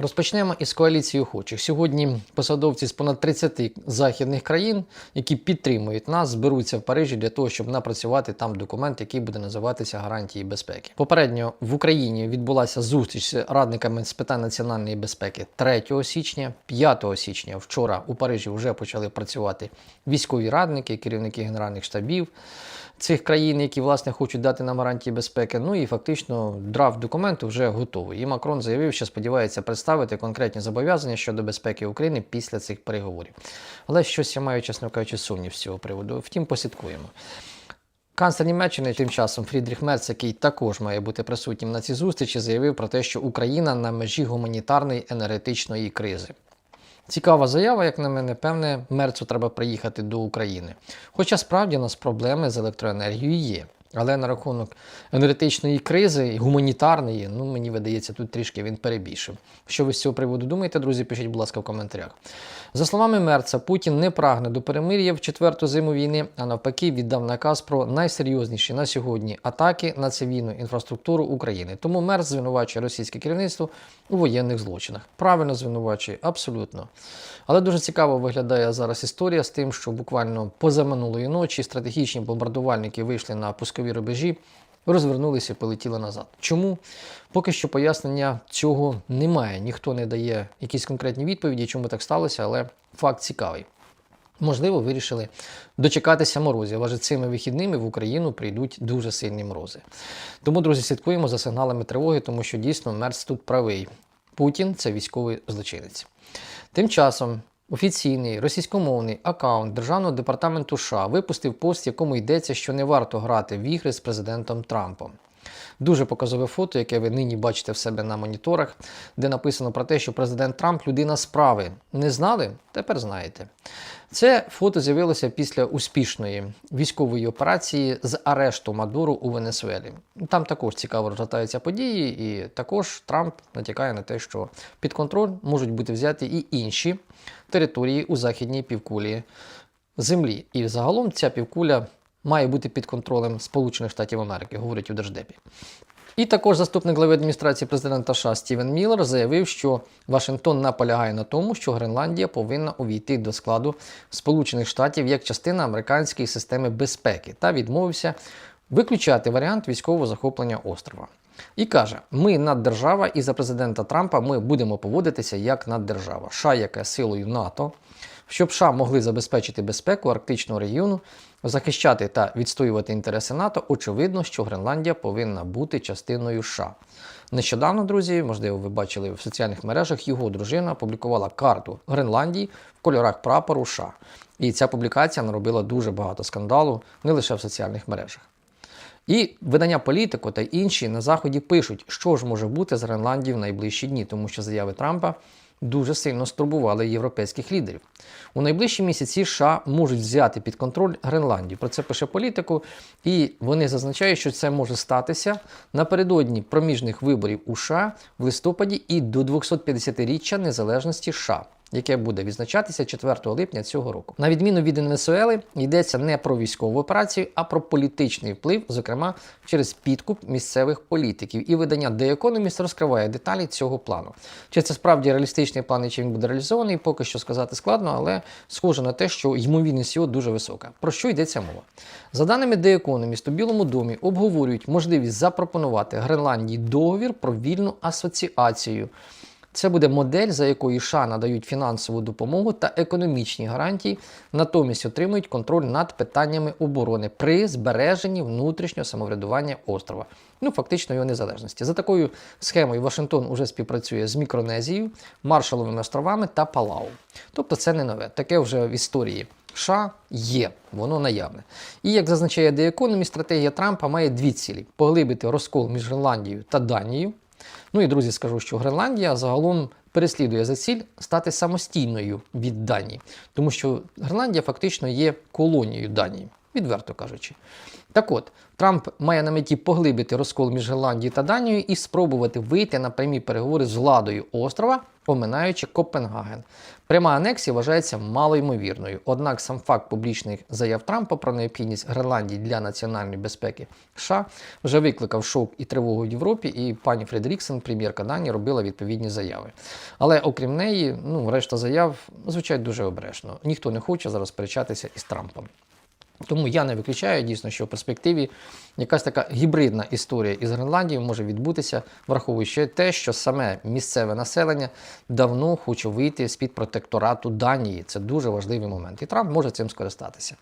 Розпочнемо із коаліції охочих. Сьогодні посадовці з понад 30 західних країн, які підтримують нас, зберуться в Парижі для того, щоб напрацювати там документ, який буде називатися гарантії безпеки. Попередньо в Україні відбулася зустріч з радниками з питань національної безпеки 3 січня, 5 січня. Вчора у Парижі вже почали працювати військові радники, керівники генеральних штабів цих країн, які власне хочуть дати нам гарантії безпеки. Ну і фактично драфт документу вже готовий. І Макрон заявив, що сподівається представити конкретні зобов'язання щодо безпеки України після цих переговорів. Але щось я маю, чесно кажучи, сумнів з цього приводу. Втім, послідкуємо. Канцлер Німеччини тим часом Фрідріх Мерц, який також має бути присутнім на цій зустрічі, заявив про те, що Україна на межі гуманітарної енергетичної кризи. Цікава заява, як на мене, певне, мерцу треба приїхати до України. Хоча справді у нас проблеми з електроенергією є. Але на рахунок енергетичної кризи гуманітарної, ну мені видається, тут трішки він перебільшив. Що ви з цього приводу думаєте, друзі? Пишіть, будь ласка, в коментарях. За словами Мерца, Путін не прагне до перемир'я в четверту зиму війни, а навпаки, віддав наказ про найсерйозніші на сьогодні атаки на цивільну інфраструктуру України. Тому Мерц звинувачує російське керівництво у воєнних злочинах. Правильно звинувачує, абсолютно. Але дуже цікаво виглядає зараз історія з тим, що буквально позаминулої ночі стратегічні бомбардувальники вийшли на пускові рубежі, розвернулися і полетіли назад. Чому? Поки що пояснення цього немає. Ніхто не дає якісь конкретні відповіді, чому так сталося, але факт цікавий. Можливо, вирішили дочекатися морозів, адже цими вихідними в Україну прийдуть дуже сильні морози. Тому, друзі, слідкуємо за сигналами тривоги, тому що дійсно Мерц тут правий. Путін це військовий злочинець. Тим часом офіційний російськомовний аккаунт Державного департаменту США випустив пост, в якому йдеться, що не варто грати в ігри з президентом Трампом. Дуже показове фото, яке ви нині бачите в себе на моніторах, де написано про те, що президент Трамп людина справи. Не знали? Тепер знаєте. Це фото з'явилося після успішної військової операції з арешту Мадуру у Венесуелі. Там також цікаво розгортаються події, і також Трамп натякає на те, що під контроль можуть бути взяті і інші території у західній півкулі землі. І загалом ця півкуля має бути під контролем Сполучених Штатів Америки, говорять у Держдепі. І також заступник глави адміністрації президента США Стівен Міллер заявив, що Вашингтон наполягає на тому, що Гренландія повинна увійти до складу Сполучених Штатів як частина американської системи безпеки та відмовився виключати варіант військового захоплення острова. І каже: ми наддержава, і за президента Трампа ми будемо поводитися як наддержава. США, яке силою НАТО, щоб США могли забезпечити безпеку арктичного регіону, захищати та відстоювати інтереси НАТО, очевидно, що Гренландія повинна бути частиною США. Нещодавно, друзі, можливо, ви бачили в соціальних мережах, його дружина опублікувала карту Гренландії в кольорах прапору США. І ця публікація наробила дуже багато скандалу не лише в соціальних мережах. І видання політику та інші на заході пишуть, що ж може бути з Гренландією в найближчі дні, тому що заяви Трампа дуже сильно стурбували європейських лідерів. У найближчі місяці США можуть взяти під контроль Гренландію. Про це пише політику, і вони зазначають, що це може статися напередодні проміжних виборів у США в листопаді і до 250-річчя незалежності США. Яке буде відзначатися 4 липня цього року. На відміну від Венесуели, йдеться не про військову операцію, а про політичний вплив, зокрема через підкуп місцевих політиків. І видання The Economist розкриває деталі цього плану. Чи це справді реалістичний план і чи він буде реалізований, поки що сказати складно, але схоже на те, що ймовірність його дуже висока. Про що йдеться мова? За даними The Economist, у Білому домі обговорюють можливість запропонувати Гренландії договір про вільну асоціацію. Це буде модель, за якою США надають фінансову допомогу та економічні гарантії, натомість отримують контроль над питаннями оборони при збереженні внутрішнього самоврядування острова. Ну, фактично його незалежності. За такою схемою Вашингтон уже співпрацює з Мікронезією, Маршаловими островами та Палау. Тобто це не нове. Таке вже в історії США є, воно наявне. І як зазначає The стратегія Трампа має дві цілі: поглибити розкол між Гренландією та Данією. Ну і друзі, скажу, що Гренландія загалом переслідує за ціль стати самостійною від Данії, тому що Гренландія фактично є колонією Данії. Відверто кажучи. Так от, Трамп має на меті поглибити розкол між Голландією та Данією і спробувати вийти на прямі переговори з владою острова, оминаючи Копенгаген. Пряма анексія вважається малоймовірною. Однак сам факт публічних заяв Трампа про необхідність Гренландії для національної безпеки США вже викликав шок і тривогу в Європі, і пані Фредеріксен, прем'єрка Данії, робила відповідні заяви. Але окрім неї, ну решта заяв звучать дуже обережно. Ніхто не хоче зараз сперечатися із Трампом. Тому я не виключаю дійсно, що в перспективі якась така гібридна історія із Гренландією може відбутися, враховуючи те, що саме місцеве населення давно хоче вийти з під протекторату Данії. Це дуже важливий момент, і Трамп може цим скористатися.